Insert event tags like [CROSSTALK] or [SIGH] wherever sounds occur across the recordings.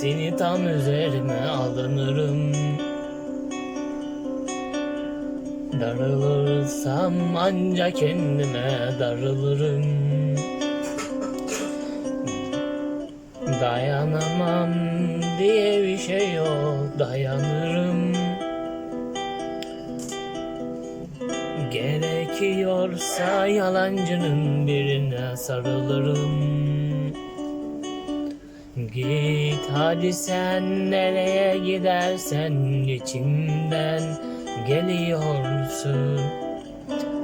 seni tam üzerime alınırım. Darılırsam ancak kendime darılırım. Dayanamam diye bir şey yok dayanırım Gerekiyorsa yalancının birine sarılırım Git hadi sen nereye gidersen içimden geliyorsun.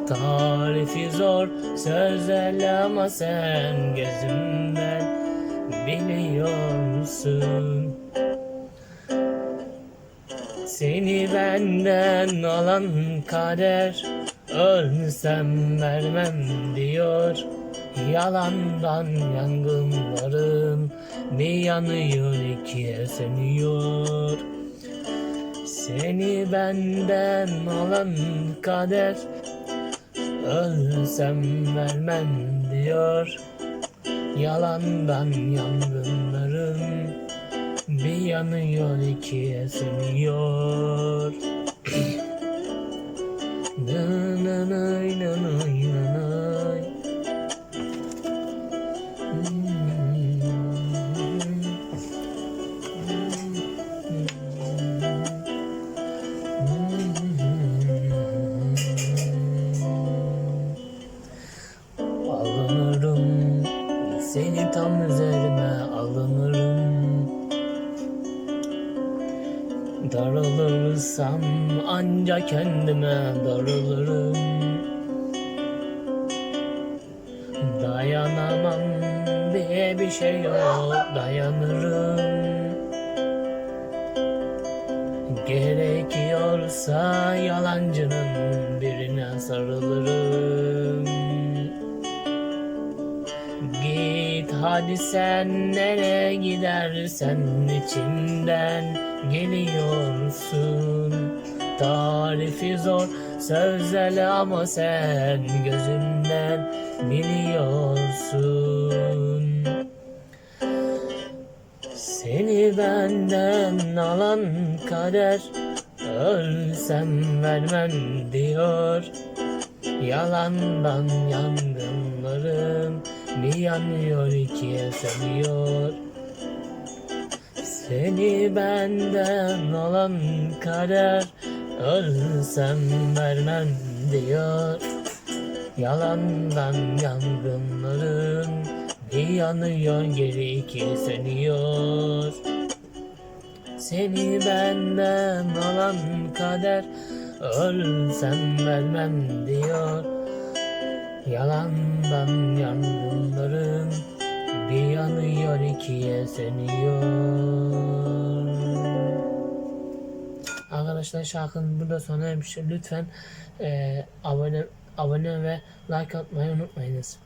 Tarifi zor sözlerle ama sen gözümden biliyorsun. Seni benden alan kader Ölsem vermem diyor. Yalandan yangınlarım Bir yanıyor ikiye sönüyor Seni benden alan kader Ölsem vermem diyor. Yalandan yangınlarım Bir yanıyor ikiye sönüyor [CLEARS THROAT] tam üzerime alınırım. Darılırsam ancak kendime darılırım. Dayanamam diye bir şey yok dayanırım. Gerekiyorsa yalancının birine sarılırım hadi sen nereye gidersen içimden geliyorsun. Tarifi zor sözlerle ama sen gözümden biliyorsun. Seni benden alan kader Ölsem vermem diyor. Yalandan yangınlarım Bir yanıyor ikiye sönüyor Seni benden alan kader Ölsem vermem diyor. Yalandan yangınlarım Bir yanıyor geri ikiye sönüyor. Seni benden alan kader Ölsem vermem diyor. Yalandan Bir yanıyor ikiye sönüyor Arkadaşlar şarkının burada sona ermiştir. Lütfen eee, abone abone ve like atmayı unutmayınız.